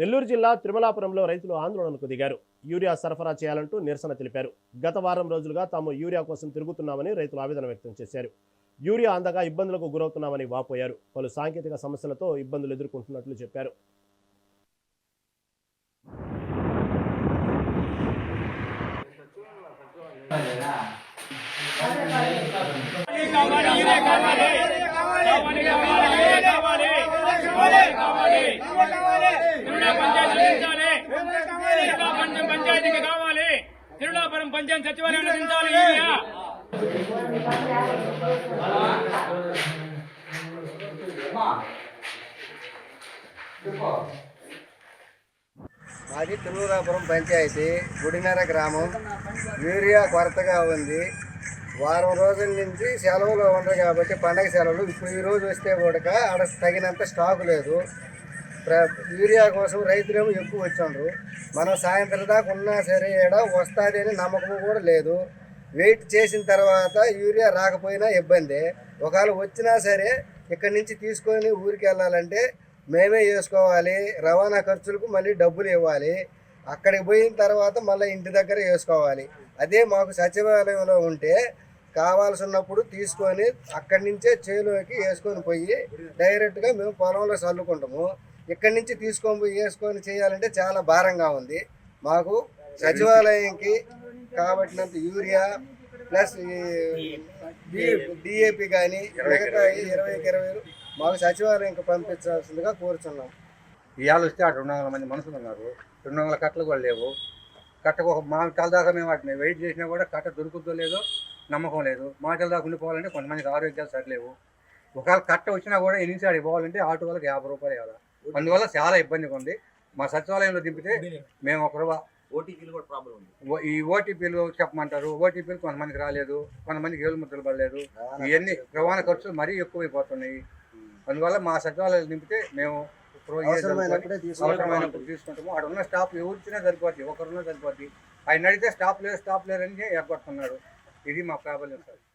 నెల్లూరు జిల్లా తిరుమలాపురంలో రైతులు ఆందోళనకు దిగారు యూరియా సరఫరా చేయాలంటూ నిరసన తెలిపారు గత వారం రోజులుగా తాము యూరియా కోసం తిరుగుతున్నామని రైతులు ఆవేదన వ్యక్తం చేశారు యూరియా అందగా ఇబ్బందులకు గురవుతున్నామని వాపోయారు పలు సాంకేతిక సమస్యలతో ఇబ్బందులు ఎదుర్కొంటున్నట్లు చెప్పారు పంచాయతీకి కావాలి. తిరులాపురం పంచాయతీ సచివాలయం యూరియా మాది తిరువురాపురం పంచాయతీ గుడినెర గ్రామం. యూరియా కొరతగా ఉంది. వారం రోజుల నుంచి సెలవులు ఉండరు కాబట్టి పండగ సెలవులు. ఇప్పుడు ఈ రోజు వస్తే కూడా ఆడ తగినంత స్టాక్ లేదు. యూరియా కోసం రైతులేమో ఎక్కువ వచ్చిండ్రు. మనం సాయంత్రం దాకా ఉన్నా సరే ఈడ వస్తుంది అని నమ్మకం కూడా లేదు. వెయిట్ చేసిన తర్వాత యూరియా రాకపోయినా ఇబ్బంది. ఒకవేళ వచ్చినా సరే ఇక్కడి నుంచి తీసుకొని ఊరికి వెళ్ళాలంటే మేమే వేసుకోవాలి. రవాణా ఖర్చులకు మళ్ళీ డబ్బులు ఇవ్వాలి. అక్కడికి పోయిన తర్వాత మళ్ళీ ఇంటి దగ్గర వేసుకోవాలి. అదే మాకు సచివాలయంలో ఉంటే కావాల్సినప్పుడు తీసుకొని అక్కడి నుంచే చేలోకి వేసుకొని పోయి డైరెక్ట్గా మేము పొలంలో చల్లుకుంటాము. ఇక్కడి నుంచి తీసుకొని పోయి వేసుకొని చేయాలంటే చాలా భారంగా ఉంది. మాకు సచివాలయంకి కాబట్టినంత యూరియా ప్లస్ డిఏపి కానీ మిగతా ఇరవైకి ఇరవై మాకు సచివాలయంకి పంపించాల్సిందిగా కోరుచున్నాం. ఇవాళ వస్తే అటు రెండు వందల మంది మనుషులు ఉన్నారు. రెండు వందల కట్టలు కూడా లేవు. కట్టకు ఒక మామిటాల దాకా మేము వాటిని వెయిట్ చేసినా కూడా కట్ట దొరుకుతుందో లేదో నమ్మకం లేదు. మాటల దాకా ఉండిపోవాలంటే కొంతమందికి ఆరోగ్యాలు సరిలేవు. ఒకవేళ కట్ట వచ్చినా కూడా ఎన్ని సార్లు పోవాలంటే ఆటో వాళ్ళకి యాభై రూపాయలు ఇవ్వాలి. అందువల్ల చాలా ఇబ్బందిగా ఉంది. మా సచివాలయంలో దింపితే మేము ఒక రూపా ఓటీపీలు కూడా ప్రాబ్లం ఉంది. ఈ ఓటీపీలు చెప్పమంటారు. ఓటీపీలు కొంతమందికి రాలేదు. కొంతమందికి ఏళ్ళు ముద్రలు పడలేదు. ఇవన్నీ రవాణా ఖర్చులు మరీ ఎక్కువైపోతున్నాయి. అందువల్ల మా సచివాలయాలు నింపితే మేము అవసరమైనప్పుడే తీసుకుంటాము. అక్కడ ఉన్న స్టాఫ్ ఎవరిచ్చినా సరిపోద్ది. ఒకరున్నా సరిపోద్ది. ఆయన అడిగితే స్టాప్ లేదు స్టాప్ లేరని ఎగ్గొడుతున్నాడు. ఇది మా ప్రాబ్లం సార్.